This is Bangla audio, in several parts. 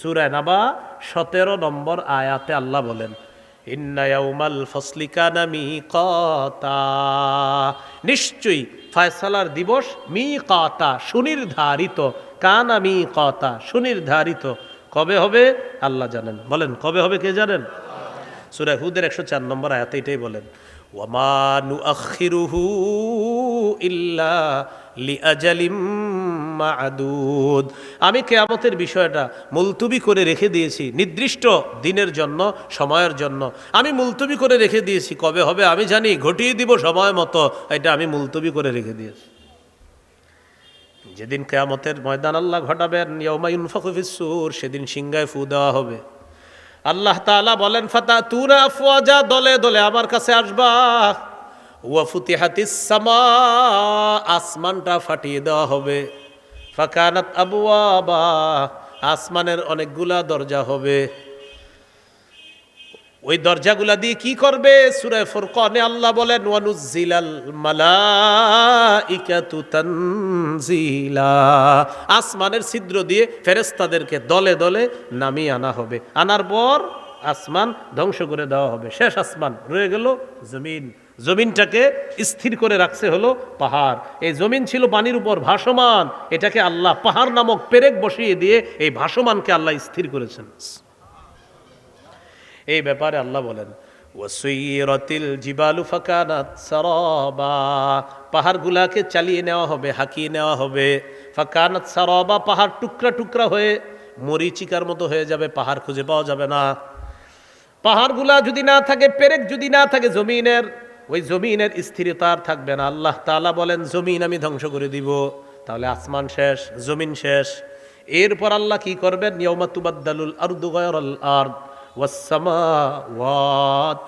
সুরায় নাবা সতেরো নম্বর আয়াতে আল্লাহ বলেন ইন্নায়াউমাল ফসলিকা নামি কতা নিশ্চয়ই ফয়সালার দিবস মি কতা সুনির্ধারিত, কানা মি কতা সুনির্ধারিত। কবে হবে? আল্লাহ জানেন। বলেন, কবে হবে কে জানেন? সুরা হুদের একশো চার নম্বর আয়াতে এটাই বলেন ওয়ামা নু আখিরুহু ইল্লা লিআজালিম মা'দুদ। আমি কেয়ামতের বিষয়টা মুলতুবি করে রেখে দিয়েছি, নির্দিষ্ট দিনের জন্য, সময়ের জন্য। আমি মুলতুবি করে রেখে দিয়েছি, কবে হবে আমি জানি, ঘটিয়ে দিব সময় মতো। এটা আমি মুলতুবি করে রেখে দিয়েছি। যেদিন কেয়ামতের ময়দান আল্লাহ ঘটাবেন ইয়মায়ুন ফকুফিসুর সেদিন সিংগায় ফু দেওয়া হবে। আল্লাহ তাআলা বলেন ফাতা তুরা আফওয়াজা, দলে দলে আমার কাছে আসবা। ওয়া ফুতিহাতিস সামা, আসমানটা ফাটিয়ে দেওয়া হবে। ফাকানাত আবওয়াবা, আসমানের অনেকগুলা দরজা হবে। ওই দরজাগুলা দিয়ে কি করবে? সুরায় ফুরকানে আল্লাহ বলেন, ওয়ানুজ্জিলাল মালাইকাতু তানজিলা। আসমানের ছিদ্র দিয়ে ফেরেস্তাদেরকে দলে দলে নামিয়ে আনা হবে। আনার পর আসমান ধ্বংস করে দেওয়া হবে। শেষ আসমান রয়ে গেল জমিন। জমিনটাকে স্থির করে রাখছে হলো পাহাড়। এই জমিন ছিল পানির উপর ভাসমান। এটাকে আল্লাহ পাহাড় নামক পেরেক বসিয়ে দিয়ে এই ভাসমানকে আল্লাহ স্থির করেছেন। এই ব্যাপারে আল্লাহ বলেন পাহাড়গুলাকে চালিয়ে নেওয়া হবে, হাকিয়ে নেওয়া হবে। ফাকানাত সারাবা, পাহাড় টুকরা টুকরা হয়ে মরিচিকার মতো হয়ে যাবে, পাহাড় খুঁজে পাওয়া যাবে না। পাহাড়গুলা যদি না থাকে, পেরেক যদি না থাকে, জমিনের ওই জমিনের স্থিরতার থাকবে না। আল্লাহ তালা বলেন, জমিন আমি ধ্বংস করে দিব। তাহলে আসমান শেষ, জমিন শেষ। এরপর আল্লাহ কি করবেন? নিয়মাতুবাদ্দালুল আর দুগয়ার আর ওয়াসমা ওয়াত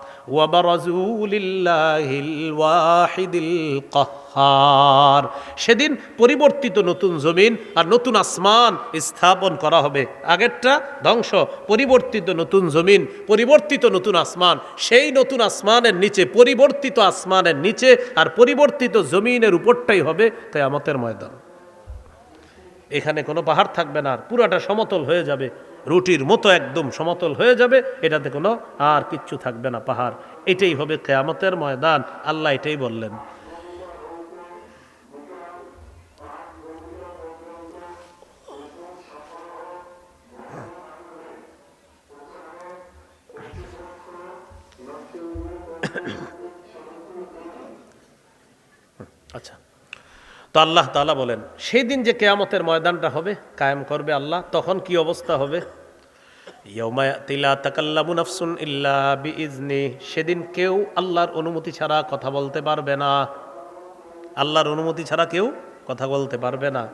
সেদিন পরিবর্তিত নতুন জমিন আর নতুন আসমান স্থাপন করা হবে। আগেরটা ধ্বংস, পরিবর্তিত নতুন জমিন, পরিবর্তিত নতুন আসমান। সেই নতুন আসমানের নিচে, পরিবর্তিত আসমানের নিচে আর পরিবর্তিত জমিনের উপরটাই হবে তাই আমাদের ময়দান। এখানে কোনো পাহাড় থাকবে না আর পুরাটা সমতল হয়ে যাবে। রুটির মতো একদম সমতল হয়ে যাবে, এটাতে কোনো আর কিচ্ছু থাকবে না পাহাড়। এটাই হবে কেয়ামতের ময়দান, আল্লাহ এটাই বললেন। আচ্ছা। তো আল্লাহ তাআলা বলেন সেই দিন যে কেয়ামতের ময়দানটা হবে, কায়েম করবে আল্লাহ, তখন কি অবস্থা হবে? তিলা সেদিন কেউ আল্লাহর অনুমতি ছাড়া কথা বলতে পারবে না। আল্লাহর অনুমতি ছাড়া কেউ কথা বলতে পারবে না।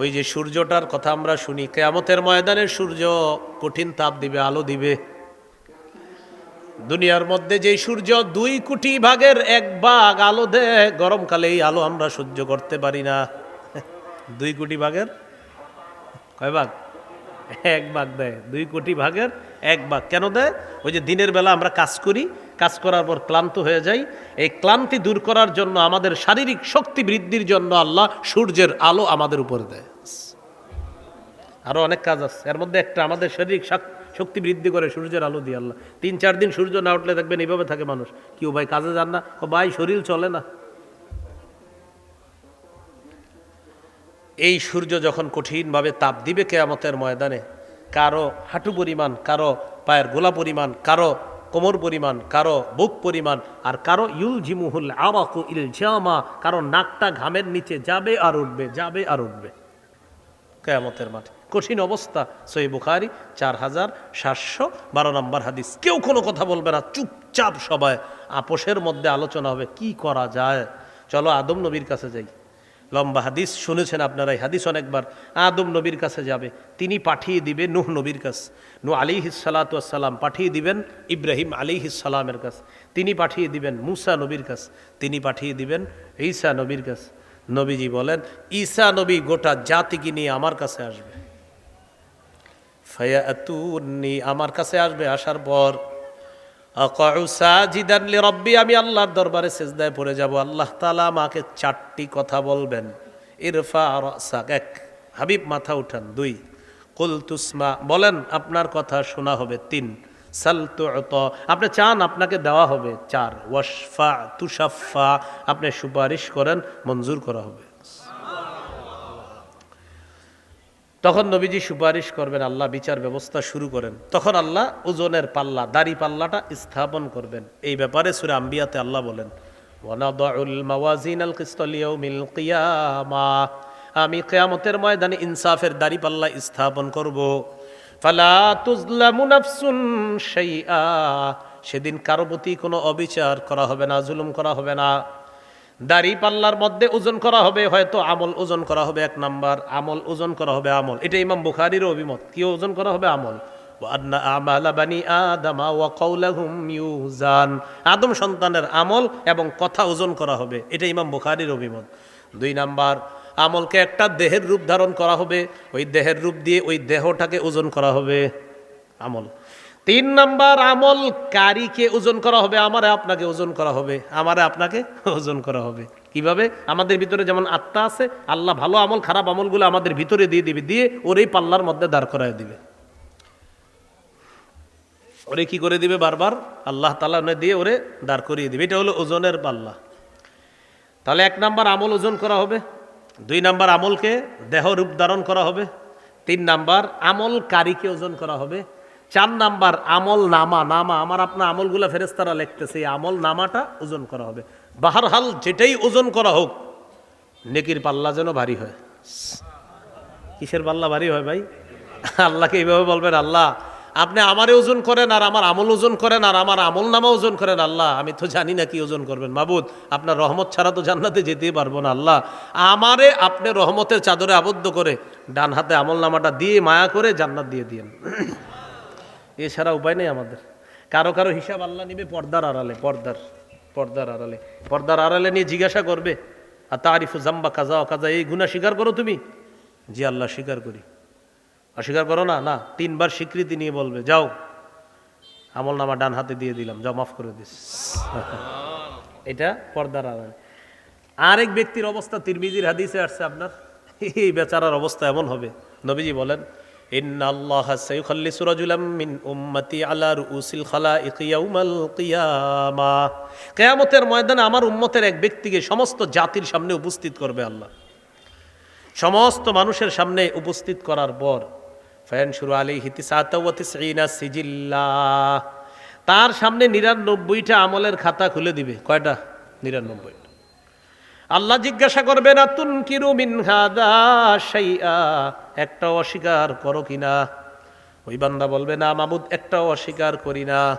ওই যে সূর্যটার কথা আমরা শুনি, কেয়ামতের ময়দানের সূর্য কঠিন তাপ দিবে, আলো দিবে। দুনিয়ার মধ্যে যে সূর্য দুই কোটি ভাগের এক ভাগ আলো দেয় গরমকালে এই আলো আমরা সহ্য করতে পারি না। দুই কোটি ভাগের? কয় ভাগ? এক ভাগ দেয়। দুই কোটি ভাগের এক ভাগ। কেন দেয়? ওই যে দিনের বেলা আমরা কাজ করি, কাজ করার পর ক্লান্ত হয়ে যাই। এই ক্লান্তি দূর করার জন্য আমাদের শারীরিক শক্তি বৃদ্ধির জন্য আল্লাহ সূর্যের আলো আমাদের উপরে দেয়। আরও অনেক কাজ আছে। এর মধ্যে একটা আমাদের শারীরিক শক্তি বৃদ্ধি করে সূর্যের আলো দিয়ে আল্লাহ। তিন, চার দিন সূর্য না উঠলে দেখবেন এইভাবে থাকে মানুষ। কেউ ভাই, কাজে যান না? ও ভাই, শরীর চলে না। এই সূর্য যখন কঠিনভাবে তাপ দিবে কেয়ামতের ময়দানে, কারও হাঁটু পরিমাণ, কারও পায়ের গোলা পরিমাণ, কারও কোমর পরিমাণ, কারও বুক পরিমাণ, আর কারও ইউল জিমুহুল আওয়াকু ইল জামা, কারও নাকটা ঘামের নিচে যাবে আর উঠবে, যাবে আর উঠবে। কেয়ামতের মাঠে। কঠিন অবস্থা। সই বুখারি, চার হাজার সাতশো বারো নম্বর হাদিস। কেউ কোনো কথা বলবে না, চুপচাপ সবাই আপোষের মধ্যে আলোচনা হবে, কি করা যায়? চলো আদম নবীর কাছে যাই। লম্বা হাদিস শুনেছেন আপনারা, এই হাদিস অনেকবার। আদম নবীর কাছে যাবে, তিনি পাঠিয়ে দিবে নুহ নবীর কাছে। নু আলী হিসালাতাম পাঠিয়ে দিবেন ইব্রাহিম আলী হিসালামের কাছে। তিনি পাঠিয়ে দিবেন মুসা নবীর কাছে। তিনি পাঠিয়ে দিবেন ঈসা নবীর কাছে। নবীজি বলেন, ঈসা নবী গোটা জাতিকে নিয়ে আমার কাছে আসবে। ফায়াতুন্নি আমার কাছে আসবে আসার পর, আকাউ সাজিদান লিরাব্বি, আমি আল্লাহর দরবারে সেজদায় পড়ে যাব। আল্লাহ তাআলা আমাকে চারটি কথা বলবেন। ইরফা রাসাক এক, হাবিব মাথা উঠান, দুই কুল তুসমা বলেন, আপনার কথা শোনা হবে। তিন সাল আপনি চান আপনাকে দেওয়া হবে। চার, ওয়াশফা তুষাফা আপনি সুপারিশ করেন, মঞ্জুর করা হবে। তখন নবীজি সুপারিশ করবেন, আল্লাহ বিচার ব্যবস্থা শুরু করেন। তখন আল্লাহ ওজনের পাল্লা, দাড়ি পাল্লাটা স্থাপন করবেন। এই ব্যাপারে সুরে আম্বিয়াতে আল্লাহ বলেন আমি কিয়ামতের ময়দানে ইনসাফের দাড়ি পাল্লা স্থাপন করব। ফালা সেদিন কারও প্রতি কোনো অবিচার করা হবে না, জুলুম করা হবে না। দাড়ি পাল্লার মধ্যে ওজন করা হবে, হয়তো আমল ওজন করা হবে এক নাম্বার, আমল ওজন করা হবে আমল। এটা ইমাম বুখারির অভিমত। কি ওজন করা হবে? আমল। আদম সন্তানের আমল এবং কথা ওজন করা হবে, এটা ইমাম বুখারির অভিমত। দুই নাম্বার, আমলকে একটা দেহের রূপ ধারণ করা হবে, ওই দেহের রূপ দিয়ে ওই দেহটাকে ওজন করা হবে। আমল। তিন নাম্বার আমল কারিকে ওজন করা হবে, আমারে আপনাকে ওজন করা হবে, আমারে আপনাকে ওজন করা হবে। কীভাবে? আমাদের ভিতরে যেমন আত্মা আছে, আল্লাহ ভালো আমল, খারাপ আমলগুলো আমাদের ভিতরে দিয়ে দিবে, দিয়ে ওর এই পাল্লার মধ্যে দাঁড় করায় দিবে। ওরে কি করে দিবে বারবার? আল্লাহ তালা দিয়ে ওরে দাঁড় করিয়ে দিবে। এটা হলো ওজনের পাল্লা। তাহলে এক নাম্বার আমল ওজন করা হবে, দুই নাম্বার আমলকে দেহ রূপ ধারণ করা হবে, তিন নাম্বার আমল কারিকে ওজন করা হবে চার নাম্বার, আমল নামা। নামা, আমার আপনার আমলগুলা ফেরেস্তারা লিখতেছে, এই আমল নামাটা ওজন করা হবে। বাহারহাল যেটাই ওজন করা হোক, নেকির পাল্লা যেন ভারী হয়। কিসের পাল্লা ভারী হয় ভাই? আল্লাহকে এইভাবে বলবেন, আল্লাহ, আপনি আমারে ওজন করেন আর আমার আমল ওজন করেন আর আমার আমল নামা ওজন করেন। আল্লাহ, আমি তো জানি না কি ওজন করবেন। মাবুদ, আপনার রহমত ছাড়া তো জান্নাতে যেতেই পারব না, আল্লাহ। আমারে আপনি রহমতের চাদরে আবদ্ধ করে ডান হাতে আমল নামাটা দিয়ে, মায়া করে জান্নাত দিয়ে দিয়েন। এছাড়া উপায় নেই আমাদের। কারও কারও হিসাব আল্লাহ নিবে পর্দার আড়ালে পর্দার পর্দার আড়ালে। পর্দার আড়ালে নিয়ে জিজ্ঞাসা করবে আর তারিফু জাম্বা কাজা ও কাজা এই গুণা স্বীকার করো তুমি? জি আল্লাহ স্বীকার করি। অস্বীকার করো না? না তিনবার স্বীকৃতি নিয়ে বলবে যাও আমল নামা ডান হাতে দিয়ে দিলাম যাও মাফ করে দিস। এটা পর্দার আড়ালে। আরেক ব্যক্তির অবস্থা তিরমিজির হাদিসে আসছে আপনার। এই বেচারার অবস্থা এমন হবে। নবীজি বলেন ইন্না আল্লাহ সাইয়ুখাল্লিসু রাজুলাম মিন উম্মতি ময়দানে আমার উম্মতের এক ব্যক্তিকে সমস্ত জাতির সামনে উপস্থিত করবে আল্লাহ। সমস্ত মানুষের সামনে উপস্থিত করার পর ফ্যান শুরু আলী হিতিসাতিনা সিজিল্লা। তার সামনে নিরানব্বইটা আমলের খাতা খুলে দিবে। কয়টা? নিরানব্বইটা আল্লাহ জিজ্ঞাসা করবে না তুন কিরু মিন সাইয়া একটা অস্বীকার করো কিনা ওই বান্দা বলবে, না মামুদ, একটাও অস্বীকার করি না।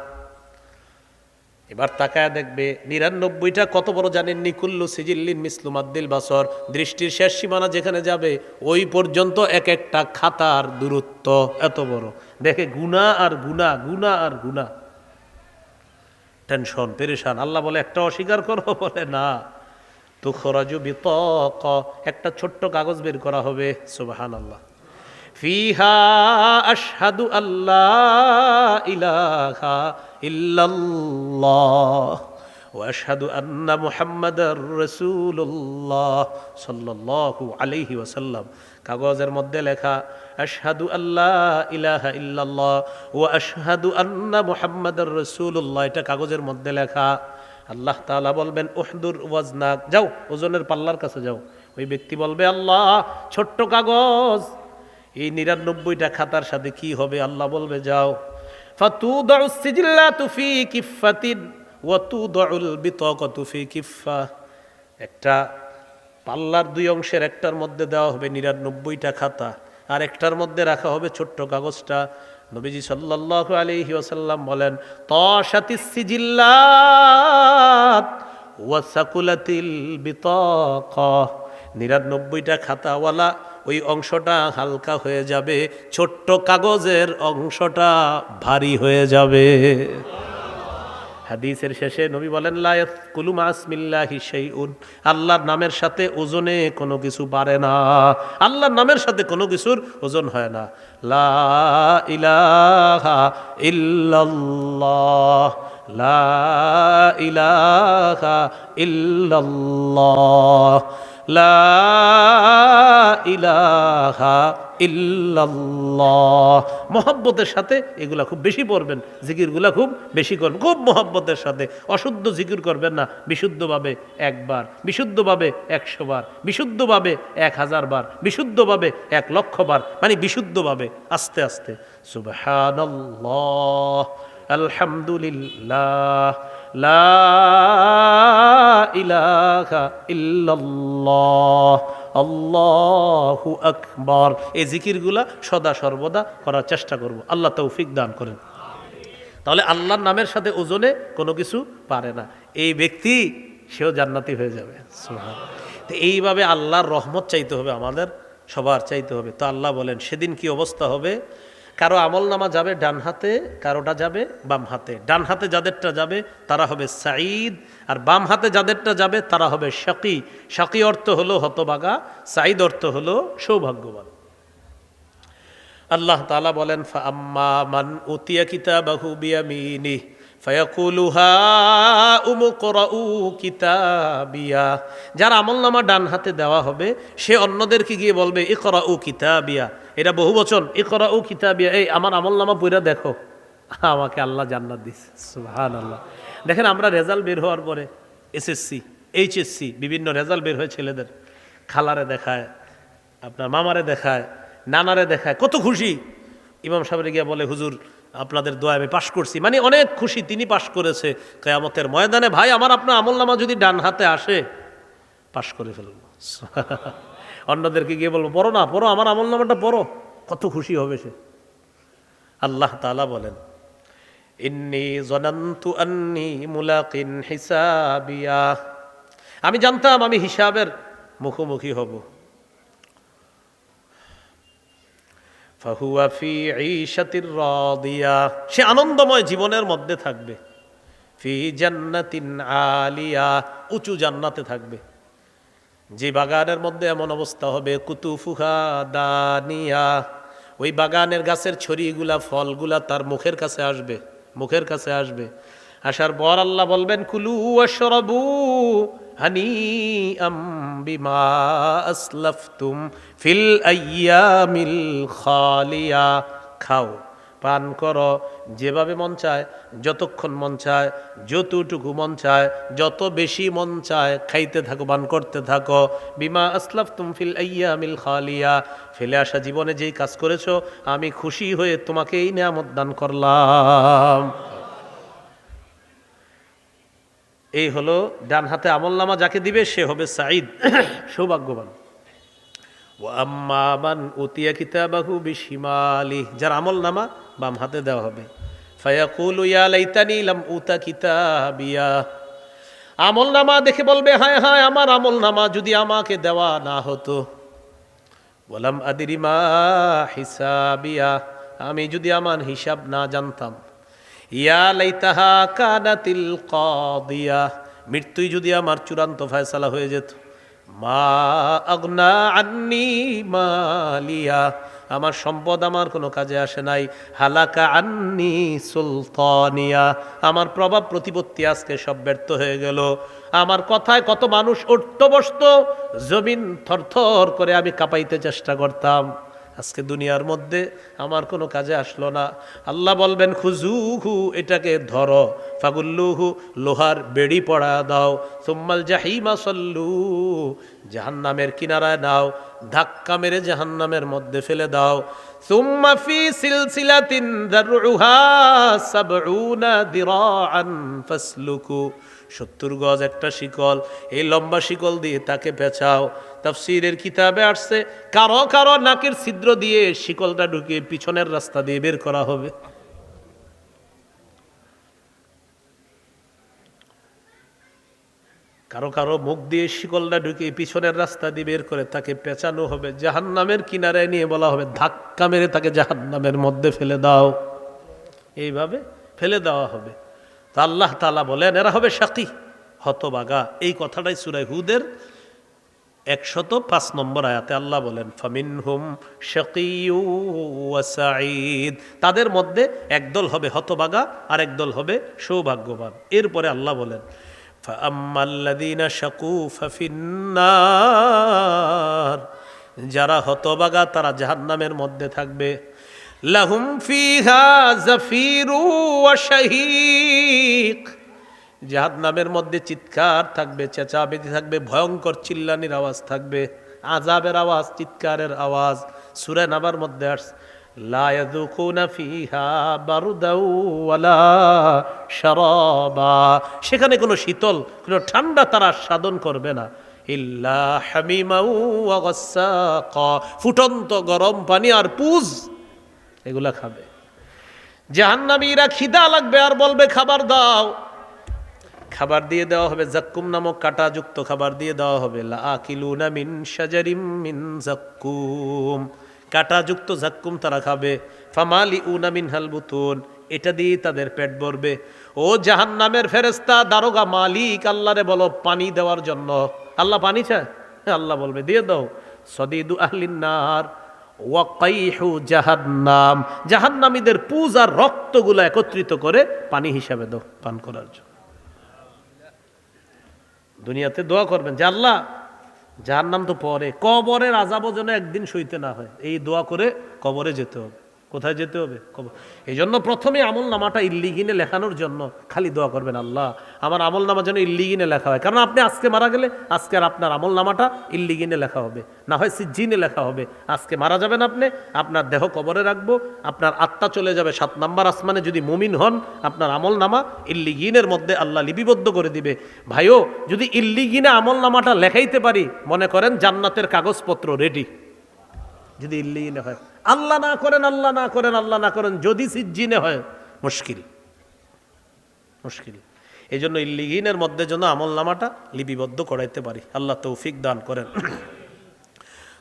এবার তাকায় দেখবে, নিরানব্বইটা কত বড় জানেন নিকুল্লু সিজিল্লিন মিসলুম আদ্দিল বাসর। দৃষ্টির শেষ সীমানা যেখানে যাবে, ওই পর্যন্ত এক একটা খাতার দূরত্ব এত বড়। দেখে গুণা আর গুণা গুণা আর গুণা। টেনশন, পেরেশান। আল্লাহ বলে একটা অস্বীকার করো? বলে, না। তুখরাজু বিতক, একটা ছোট্ট কাগজ বের করা হবে সুবাহান আল্লাহ ফিহা আশহাদু আল্লাহ ইলাহা ইল্লাল্লাহ ওয়াশহাদু আন্না মুহাম্মাদার রাসূলুল্লাহ সাল্লাল্লাহু আলাইহি ওয়াসাল্লাম। কাগজের মধ্যে লেখা, আশহাদু আল্লাহ ইলাহা ইল্লাল্লাহ ও আশহাদু আন্না মুহাম্মাদার রাসূলুল্লাহ, এটা কাগজের মধ্যে লেখা। আল্লাহ তাআলা বলবেন, উহদুর ওয়াজনাক যাও, ওজনের পাল্লার কাছে যাও। ওই ব্যক্তি বলবে, আল্লাহ, ছোট্ট কাগজ, এই নিরানব্বইটা খাতার সাথে কি হবে? আল্লাহ বলবে, যাও। ফাতুদাউ সিজিল্লাতু ফি কিফাতিন ওয়া তুদাউল বিতাকাতু ফি কিফা একটা পাল্লার দুই অংশের একটার মধ্যে দেওয়া হবে নিরানব্বইটা খাতা। আর একটার মধ্যে রাখা হবে ছোট্ট কাগজটা। নবীজি সাল্লাল্লাহু আলাইহি ওয়াসাল্লাম বলেন নিরানব্বইটা খাতাওয়ালা ওই অংশটা হালকা হয়ে যাবে, ছোট্ট কাগজের অংশটা ভারী হয়ে যাবে। হাদিসের শেষে নবী বলেন কুলুম আসমিল্লাহি শাইউন। আল্লাহর নামের সাথে ওজনে কোনো কিছু বাড়ে না। আল্লাহর নামের সাথে কোনো কিছুর ওজন হয় না। লা ইলাহা ইল্লাল্লাহ। লা ইলাহা ইল্লাল্লাহ। ইলাহা ইল্লাল্লাহ। মহব্বতের সাথে এগুলা খুব বেশি পড়বেন, জিকিরগুলা খুব বেশি করবেন, খুব মহব্বতের সাথে। অশুদ্ধ জিকির করবেন না, বিশুদ্ধভাবে একবার, বিশুদ্ধভাবে একশো বার বিশুদ্ধভাবে এক হাজার বার বিশুদ্ধভাবে এক লক্ষ বার মানে বিশুদ্ধভাবে, আস্তে আস্তে। সুবহানাল্লাহ, আলহামদুলিল্লাহ। লা আল্লাহু আকবার। এই জিকিরগুলা সদা সর্বদা করার চেষ্টা করব। আল্লাহ তৌফিক দান করেন। তাহলে আল্লাহর নামের সাথে ওজনে কোনো কিছু পারে না। এই ব্যক্তি, সেও জান্নাতি হয়ে যাবে। তো এইভাবে আল্লাহর রহমত চাইতে হবে আমাদের, সবার চাইতে হবে। তো আল্লাহ বলেন, সেদিন কি অবস্থা হবে? কারও আমল নামা যাবে ডান হাতে, কারোটা যাবে বাম হাতে। ডান হাতে যাদেরটা যাবে, তারা হবে সাঈদ, আর বাম হাতে যাদেরটা যাবে, তারা হবে শাকি। শাকি অর্থ হলো হতবাগা সাঈদ অর্থ হলো সৌভাগ্যবান। আল্লাহ তালা বলেন ফা আম্মা মান উতিয়া কিতাবাহু বিয়ামিনি কিতাবিয়া। যার আমলনামা ডান হাতে দেওয়া হবে, সে অন্যদেরকে গিয়ে বলবে, ইকরাউ কিতাবিয়া। এটা বহু বচন। ইকরাউ কিতাবিয়া। এই আমার আমলনামা পইরা দেখো। আমাকে আল্লাহ জান্নাত দিছে। সুবহান আল্লাহ দেখেন আমরা রেজাল্ট বের হওয়ার পরে এসএসসি, এইচএসসি, বিভিন্ন রেজাল্ট বের হয়ে ছেলেদের। খালারে দেখায়, আপনার মামারে দেখায়, নানারে দেখায়। কত খুশি। ইমাম সাহেবের গিয়া বলে, হুজুর আপনাদের দোয়া আমি পাশ করছি। মানে অনেক খুশি তিনি পাশ করেছে কেয়ামতের ময়দানে। ভাই, আমার আপনার আমল নামা যদি ডান হাতে আসে, পাশ করে ফেলব অন্যদেরকে গিয়ে বলব, পড়ো না, পড়ো, আমার আমল নামাটা পড়ো। কত খুশি হবে সে। আল্লাহ তালা বলেন, ইন্নি জনান্তু আন্নি মুলাকিন হিসাবিয়া। আমি জানতাম আমি হিসাবের মুখোমুখি হব। ফাহুয়া ফি ঈশাতির রাদিয়া। সে আনন্দময় জীবনের মধ্যে থাকবে। ফি জান্নাতিন আলিয়া, উঁচু জান্নাতে থাকবে। যে বাগানের মধ্যে এমন অবস্থা হবে, কুতুফুহা দানিয়া। ওই বাগানের গাছের ছড়িগুলা, ফলগুলা তার মুখের কাছে আসবে, মুখের কাছে আসবে। আসার পর আল্লাহ বলবেন, কুলু আশরাবু হানি বিমা আসলাফতুম ফিল আইয়ামিল খালিয়া। খাও, পান করো, যেভাবে মন চায়, যতক্ষণ মন চায়, যতটুকু মন চায়, যত বেশি মন চায়, খাইতে থাকো, পান করতে থাকো। বিমা আসলাফ তুম ফিল আইয়ামিল খালিয়া। ফেলে আসা জীবনে যেই কাজ করেছ, আমি খুশি হয়ে তোমাকে এই নিয়ামত দান করলাম। এই হলো ডান হাতে আমল যাকে দিবে, সে হবে সাঈদ। সৌভাগ্যবান। ও আম্মা মান উতিয়া কিতাবাহু বিশিমালি, যার আমল নামা বাম হাতে দেওয়া হবে। ফায়াকুল, ইয়া লাইতানি লাম উতা কিতাবিয়া। আমল নামা দেখে বলবে, হায় হায়, আমার আমল নামা যদি আমাকে দেওয়া না হতো। বলাম আদিরিমা হিসাবিয়া, আমি যদি আমার হিসাব না জানতাম। ইয়া লাইতাহা কানাতিল কাদিয়া। মৃত্যুই যদি আমার চূড়ান্ত ফয়সালা হয়ে যেত। মা আগনা আন্নি মালিয়া। আমার সম্পদ আমার কোনো কাজে আসে নাই। হালাকা আন্নি সুলতানিয়া। আমার প্রভাব প্রতিপত্তি আজকে সব ব্যর্থ হয়ে গেল। আমার কথায় কত মানুষ উঠত বসত জমিন থরথর করে আমি কাঁপাইতে চেষ্টা করতাম। আজকে দুনিয়ার মধ্যে আমার কোনো কাজে আসলো না। আল্লাহ বলবেন খুজুহু এটাকে ধরো। ফাগুল্লুহু, লোহার বেড়ি পড়া দাও। সুম্মাল জাহিমা সল্লু, জাহান্নামের কিনারায় নাও। ধাক্কা মেরে জাহান্নামের মধ্যে ফেলে দাও। সত্তর গজ একটা শিকল, এই লম্বা শিকল দিয়ে তাকে পেঁচাও। তাফসিরের কিতাবে আসছে, কারও কারও নাকের ছিদ্র দিয়ে শিকলটা ঢুকিয়ে পিছনের রাস্তা দিয়ে বের করা হবে। কারও কারও মুখ দিয়ে শিকলটা ঢুকিয়ে পিছনের রাস্তা দিয়ে বের করে তাকে পেঁচানো হবে, জাহান্নামের কিনারায় নিয়ে বলা হবে, ধাক্কা মেরে তাকে জাহান্নামের মধ্যে ফেলে দাও। এইভাবে ফেলে দেওয়া হবে। তা আল্লাহ তালা বলেন, এরা হবে সাকি, হতবাগা। এই কথাটাই সুরাই হুদের একশত পাঁচ নম্বর আয়াতে আল্লাহ বলেন ফমিন হুম সাঈদ। তাদের মধ্যে একদল হবে হতবাগা আর একদল হবে সৌভাগ্যবান। এরপরে আল্লাহ বলেন ফাম্মাল্লাদিনা শকু ফাফিন্নার। যারা হতবাগা, তারা জাহান্নামের মধ্যে থাকবে। লাহুম ফিহা জাফিরু ওয়া শাহীদ। শাহীক জাহান্নামের মধ্যে চিৎকার থাকবে, চেঁচামেচি থাকবে, ভয়ঙ্কর চিল্লানির আওয়াজ থাকবে আজাবের আওয়াজ, চিৎকারের আওয়াজ। সুরে নাবার মধ্যে আস সেখানে কোনো শীতল, কোনো ঠান্ডা তারা সাধন করবে না। ফুটন্ত গরম পানি আর পুজ, এগুলা খাবে। জাহান্নামীরা খিদা লাগবে আর বলবে, খাবার দাও। খাবার দিয়ে দেওয়া হবে জাক্কুম নামক কাঁটাযুক্ত খাবার দিয়ে দেওয়া হবে। লাকিলুনা মিন শাজারিম মিন জাক্কুম। কাঁটাযুক্ত জাক্কুম তারা খাবে। ফামালি উনা মিন হালবুতুন এটা দিয়ে তাদের পেট ভরবে। ও জাহান্নামের ফেরেস্তা দারোগা মালিক আল্লাহরে বলো পানি দেওয়ার জন্য। আল্লাহ পানি চায়? হ্যাঁ, আল্লাহ বলবে দিয়ে দাও। সদিদু আহলিন্নার ওয়াকাইহু জাহান্নাম। জাহান্নামীদের পূজার রক্তগুলো একত্রিত করে পানি হিসাবে দাও পান করার জন্য। দুনিয়াতে দোয়া করবেন যে, আল্লাহ যার নাম তো পরে, কবরের আজাবও যেন একদিন সইতে না হয়। এই দোয়া করে কবরে যেতে হবে। কোথায় যেতে হবে? এই জন্য প্রথমে আমল নামাটা ইল্লিগিনে লেখানোর জন্য খালি দোয়া করবেন, আল্লাহ, আমার আমল নামা যেন ইল্লিগিনে লেখা হয়। কারণ আপনি আজকে মারা গেলে, আজকে আর আপনার আমল নামাটা ইল্লিগিনে লেখা হবে। না হয় সিজ্জিনে লেখা হবে। আজকে মারা যাবেন আপনি, আপনার দেহ কবরে রাখব, আপনার আত্মা চলে যাবে সাত নাম্বার আসমানে। যদি মুমিন হন, আপনার আমল নামা ইল্লিগিনের মধ্যে আল্লাহ লিপিবদ্ধ করে দিবে। ভাইও, যদি ইল্লিগিনে আমল নামাটা লেখাইতে পারি, মনে করেন জান্নাতের কাগজপত্র রেডি যদি ইল্লিগিনে হয়। আল্লাহ না করেন, আল্লাহ না করেন, আল্লাহ না করেন, যদি সিজ্জিনে হয়, মুশকিল। মুশকিল। এই জন্য ইল্লিগিনের মধ্যে যেন আমল নামাটা লিপিবদ্ধ করাইতে পারি। আল্লাহ তৌফিক দান করেন।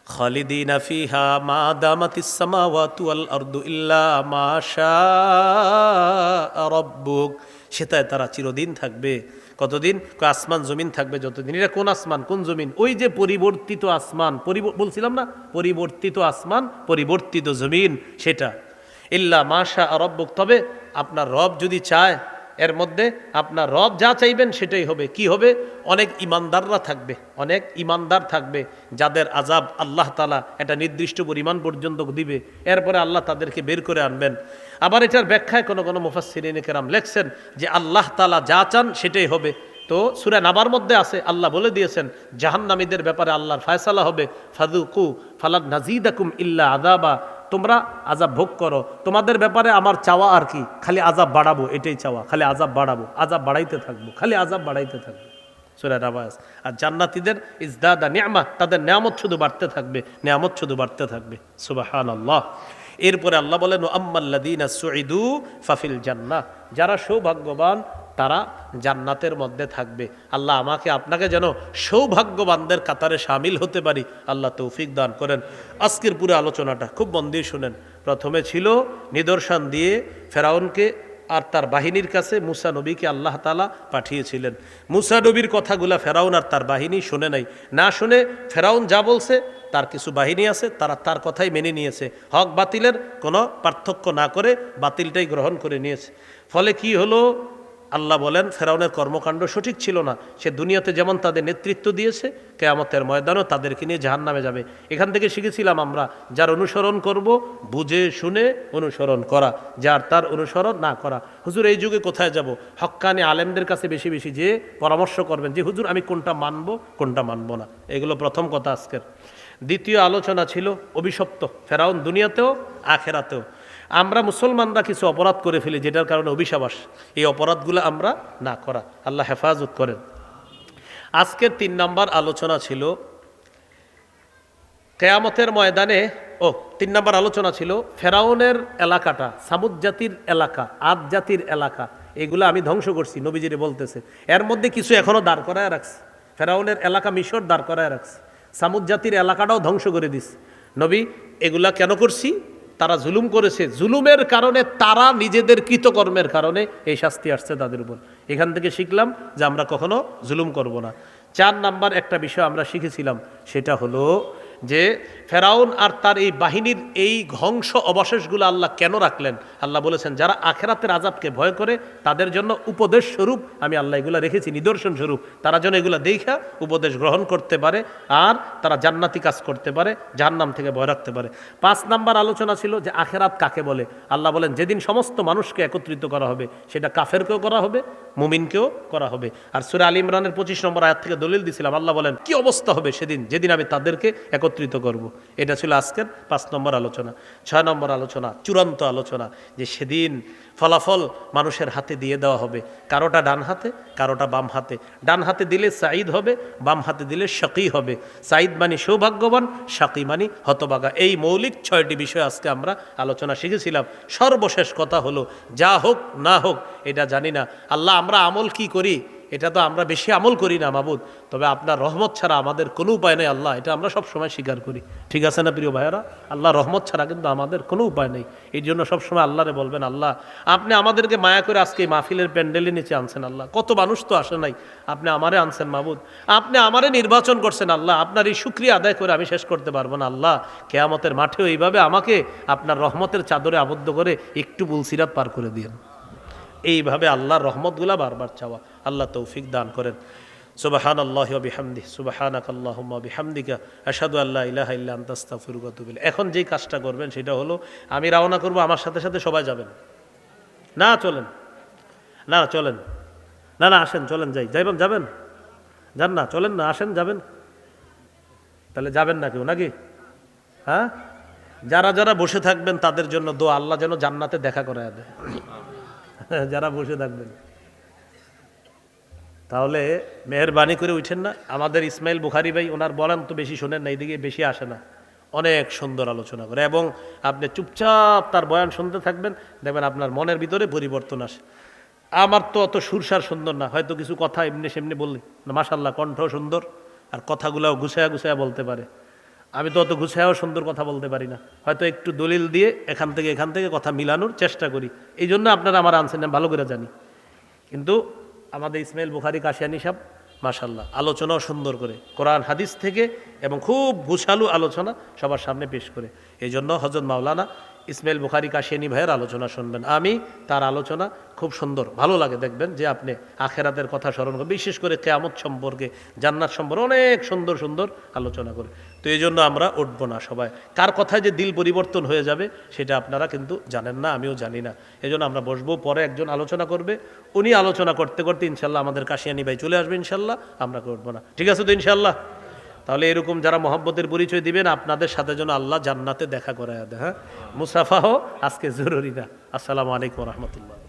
খালিদিনা ফিহা মা দামাতিস সামাওয়াতু ওয়াল আরদু ইল্লা মা শাআ রাব্বুক। সেটায় তারা চিরদিন থাকবে। কতদিন? আসমান জমিন থাকবে যতদিন। এটা কোন আসমান? কোন জমিন? ওই যে পরিবর্তিত আসমান বলছিলাম না? পরিবর্তিত আসমান, পরিবর্তিত জমিন, সেটা। ইল্লা মাশা রব্বুক। তবে আপনার রব যদি চায়, এর মধ্যে আপনার রব যা চাইবেন সেটাই হবে। কি হবে? অনেক ইমানদাররা থাকবে, অনেক ইমানদার থাকবে, যাদের আজাব আল্লাহ তালা একটা নির্দিষ্ট পরিমাণ পর্যন্ত দিবে। এরপরে আল্লাহ তাদেরকে বের করে আনবেন। আবার এটার ব্যাখ্যায় কোনো কোনো মুফাসিরিন কেরাম লেখছেন যে আল্লাহ তালা যা চান সেটাই হবে। তো সুরা নাবার মধ্যে আছে, আল্লাহ বলে দিয়েছেন, জাহান্নামীদের ব্যাপারে আল্লাহর ফায়সালা হবে। ফাদুকু ফালাদ নাজিদাকুম ইল্লা আদাবা তোমরা আজাব ভোগ করো। তোমাদের ব্যাপারে আমার চাওয়া আর কি? খালি আজাব বাড়াবো, এটাই চাওয়া। খালি আজাব বাড়াবো আজাব বাড়াইতে থাকব, খালি আজাব বাড়াইতে থাকব। সুরার আবাস আর জান্নাতিদের ইজদাদা নিয়ামা তাদের নিয়ামত শুধু বাড়তে থাকবে, নিয়ামত শুধু বাড়তে থাকবে। সুবাহান আল্লাহ এরপরে আল্লাহ বলেন আম্মাল্লাদিনা সুইদু ফাফিল জান্না যারা সৌভাগ্যবান, তারা জান্নাতের মধ্যে থাকবে। আল্লাহ আমাকে, আপনাকে যেন সৌভাগ্যবানদের কাতারে সামিল হতে পারি। আল্লাহ তৌফিক দান করেন। আজকের পুরো আলোচনাটা খুব মন দিয়ে শুনেন। প্রথমে ছিল নিদর্শন দিয়ে ফেরাউনকে আর তার বাহিনীর কাছে মুসা নবীকে আল্লাহ তালা পাঠিয়েছিলেন। মুসা নবীর কথাগুলা ফেরাউন আর তার বাহিনী শুনে নাই। না শুনে ফেরাউন যা বলছে তার কিছু বাহিনী আছে, তারা তার কথাই মেনে নিয়েছে। হক বাতিলের কোনো পার্থক্য না করে বাতিলটাই গ্রহণ করে নিয়েছে। ফলে কি হলো? আল্লাহ বলেন, ফেরাউনের কর্মকাণ্ড সঠিক ছিল না। সে দুনিয়াতে যেমন তাদের নেতৃত্ব দিয়েছে, কেয়ামতের ময়দানও তাদেরকে নিয়ে জাহান নামে যাবে। এখান থেকে শিখেছিলাম আমরা, যার অনুসরণ করব, বুঝে শুনে অনুসরণ করা, যার তার অনুসরণ না করা। হুজুর, এই যুগে কোথায় যাব? হক্কানি আলেমদের কাছে বেশি বেশি যে পরামর্শ করবেন যে, হুজুর, আমি কোনটা মানব কোনটা মানব না? এগুলো প্রথম কথা আজকের। দ্বিতীয় আলোচনা ছিল অভিশপ্ত, ফেরাউন দুনিয়াতেও, আখেরাতেও। আমরা মুসলমানরা কিছু অপরাধ করে ফেলি, যেটার কারণে অভিশাবাস এই অপরাধগুলো আমরা না করা। আল্লাহ হেফাজত করেন। আজকের তিন নম্বর আলোচনা ছিল কেয়ামতের ময়দানে, ও, তিন নম্বর আলোচনা ছিল ফেরাউনের এলাকাটা, সামুদ জাতির এলাকা, আদ জাতির এলাকা। এগুলো আমি ধ্বংস করছি, নবীজিরে বলতেছে। এর মধ্যে কিছু এখনও দাঁড় করায় রাখছে। ফেরাউনের এলাকা মিশর দাঁড় করায় রাখছে। সামুদ জাতির এলাকাটাও ধ্বংস করে দিস নবী, এগুলা কেন করছি? তারা জুলুম করেছে। জুলুমের কারণে তারা নিজেদের কৃতকর্মের কারণে এই শাস্তি আসছে তাদের উপর। এখান থেকে শিখলাম যে আমরা কখনো জুলুম করব না। চার নাম্বার একটা বিষয় আমরা শিখেছিলাম, সেটা হলো যে ফেরাউন আর তার এই বাহিনীর এই ধ্বংস অবশেষগুলো আল্লাহ কেন রাখলেন? আল্লাহ বলেছেন, যারা আখেরাতের আজাবকে ভয় করে, তাদের জন্য উপদেশ স্বরূপ আমি আল্লাহ এগুলো রেখেছি, নিদর্শন স্বরূপ। তারা যেন এগুলো দেখা উপদেশ গ্রহণ করতে পারে আর তারা জান্নাতি কাজ করতে পারে, জাহান্নাম থেকে ভয় রাখতে পারে। পাঁচ নাম্বার আলোচনা ছিল যে আখেরাত কাকে বলে? আল্লাহ বলেন, যেদিন সমস্ত মানুষকে একত্রিত করা হবে, সেটা কাফেরকেও করা হবে, মুমিনকেও করা হবে। আর সুরা আলী ইমরানের পঁচিশ নম্বর আয়াত থেকে দলিল দিছিলাম, আল্লাহ বলেন, কি অবস্থা হবে সেদিন? যেদিন আমি তাদেরকে একত্রিত করব। এটা ছিল আজকের পাঁচ নম্বর আলোচনা, ছয় নম্বর আলোচনা, চূড়ান্ত আলোচনা যে সেদিন ফলাফল মানুষের হাতে দিয়ে দেওয়া হবে। কারোটা ডান হাতে, কারোটা বাম হাতে। ডান হাতে দিলে সাঈদ হবে, বাম হাতে দিলে শাকি হবে। সাঈদ মানি সৌভাগ্যবান, শাকি মানি হতবাগা। এই মৌলিক ছয়টি বিষয় আজকে আমরা আলোচনা শিখেছিলাম। সর্বশেষ কথা হলো, যা হোক না হোক, এটা জানি না। আল্লাহ, আমরা আমল কি করি? এটা তো আমরা বেশি আমল করি না, মাবুদ। তবে আপনার রহমত ছাড়া আমাদের কোনো উপায় নেই, আল্লাহ। এটা আমরা সব সময় স্বীকার করি। ঠিক আছে না, প্রিয় ভাইয়েরা? আল্লাহ রহমত ছাড়া কিন্তু আমাদের কোনো উপায় নেই। এই জন্য সবসময় আল্লাহরে বলবেন, আল্লাহ, আপনি আমাদেরকে মায়া করে আজকে এই মাহফিলের প্যান্ডেলের নিচে আনছেন, আল্লাহ। কত মানুষ তো আসে নাই, আপনি আমারে আনছেন, মাবুদ। আপনি আমারে নির্বাচন করছেন, আল্লাহ। আপনার এই সুক্রিয়া আদায় করে আমি শেষ করতে পারব না, আল্লাহ। কেয়ামতের মাঠেও এইভাবে আমাকে আপনার রহমতের চাদরে আবদ্ধ করে একটু বুলসিরাত পার করে দিন এইভাবে আল্লাহর রহমতগুলা বারবার চাওয়া। আল্লাহ তৌফিক দান করেন। সুবাহান আল্লাহ বিহামদি সুবাহানাক আল্লাহুম্মা বিহামদিকা, আশহাদু আল্লাহ ইলাহা ইল্লা আনতা, আস্তাগফিরুকা ওয়া আতুবু এখন যেই কাজটা করবেন সেটা হলো, আমি রওনা করব, আমার সাথে সাথে সবাই যাবেন। না, চলেন। না চলেন। না না, আসেন, চলেন, যাই। যাইবেন যাবেন? যান না, চলেন না, আসেন, যাবেন? তাহলে যাবেন না কেউ, নাকি? হ্যাঁ? যারা যারা বসে থাকবেন, তাদের জন্য দোয়া, আল্লাহ যেন জান্নাতে দেখা করা দেয়। যারা বসে থাকবেন। তাহলে মেহরবানি করে উঠেন না। আমাদের ইসমাইল বুখারি ভাই ওনার বলেন তো বেশি শোনেন না, এইদিকে বেশি আসে না। অনেক সুন্দর আলোচনা করে এবং আপনি চুপচাপ তার বয়ান শুনতে থাকবেন, দেখবেন আপনার মনের ভিতরে পরিবর্তন আসে। আমার তো অত সুরসার সুন্দর না, হয়তো কিছু কথা এমনি সেমনি বললি মাসাল্লাহ কণ্ঠ সুন্দর আর কথাগুলাও গুছায়া গুছায়া বলতে পারে। আমি তো অত গুছায়াও সুন্দর কথা বলতে পারি না। হয়তো একটু দলিল দিয়ে এখান থেকে এখান থেকে কথা মিলানোর চেষ্টা করি। এই জন্য আপনারা আমার আনছেন ভালো করে জানি। কিন্তু আমাদের ইসমাইল বুখারি, কাশিয়ানি সাহেব মাশাল্লাহ আলোচনাও সুন্দর করে, কোরআন, হাদিস থেকে এবং খুব গুছালু আলোচনা সবার সামনে পেশ করে। এই জন্য হজরত মাওলানা ইসমাইল বুখারি কাশিয়ানি ভাইয়ের আলোচনা শুনবেন। আমি তার আলোচনা খুব সুন্দর, ভালো লাগে দেখবেন যে আপনি আখেরাতের কথা স্মরণ করেন বিশেষ করে কেয়ামত সম্পর্কে, জান্নাত সম্পর্কে অনেক সুন্দর সুন্দর আলোচনা করে। তো এই জন্য আমরা উঠবো না সবাই। কার কথায় যে দিল পরিবর্তন হয়ে যাবে, সেটা আপনারা কিন্তু জানেন না, আমিও জানি না। এই জন্য আমরা বসবো, পরে একজন আলোচনা করবে। উনি আলোচনা করতে করতে ইনশাল্লাহ আমাদের কাশিয়ানি ভাই চলে আসবে ইনশাল্লাহ, আমরা করব না। ঠিক আছে তো ইনশাল্লাহ? তাহলে এরকম যারা মহব্বতের পরিচয় দিবেন, আপনাদের সাথে যেন আল্লাহ জান্নাতে দেখা দেয় হ্যাঁ? মুসাফাহ আজকে জরুরি না। আসসালামু আলাইকুম রহমতুল্লাহ।